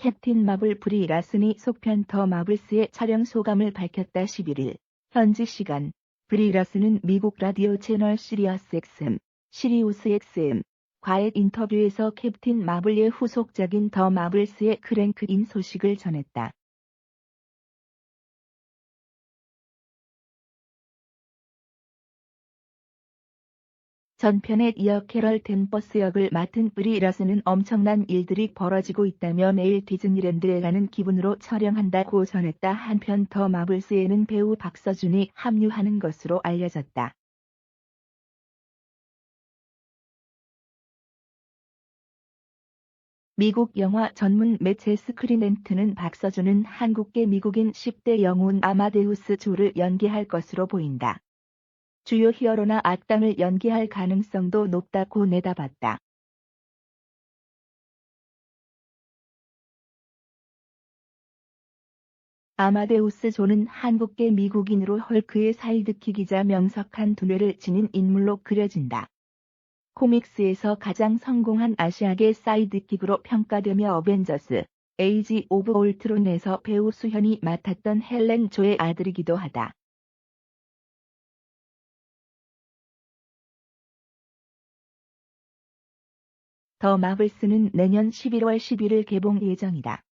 캡틴 마블 브리 라슨이 속편 더 마블스의 촬영 소감을 밝혔다 11일. 현지 시간 브리 라슨은 미국 라디오 채널 시리어스 XM, 시리우스 XM 과의 인터뷰에서 캡틴 마블의 후속작인 더 마블스의 크랭크인 소식을 전했다. 전편에 이어 캐럴 댄버스 역을 맡은 브리 라슨은 엄청난 일들이 벌어지고 있다며 내일 디즈니랜드에 가는 기분으로 촬영한다고 전했다. 한편 더 마블스에는 배우 박서준이 합류하는 것으로 알려졌다. 미국 영화 전문 매체 스크린엔트는 박서준은 한국계 미국인 10대 영웅 아마데우스 조를 연기할 것으로 보인다. 주요 히어로나 악당을 연기할 가능성도 높다고 내다봤다. 아마데우스 조는 한국계 미국인으로 헐크의 사이드킥이자 명석한 두뇌를 지닌 인물로 그려진다. 코믹스에서 가장 성공한 아시아계 사이드킥으로 평가되며 어벤져스, 에이지 오브 올트론에서 배우 수현이 맡았던 헬렌 조의 아들이기도 하다. 더 마블스는 내년 11월 11일 개봉 예정이다.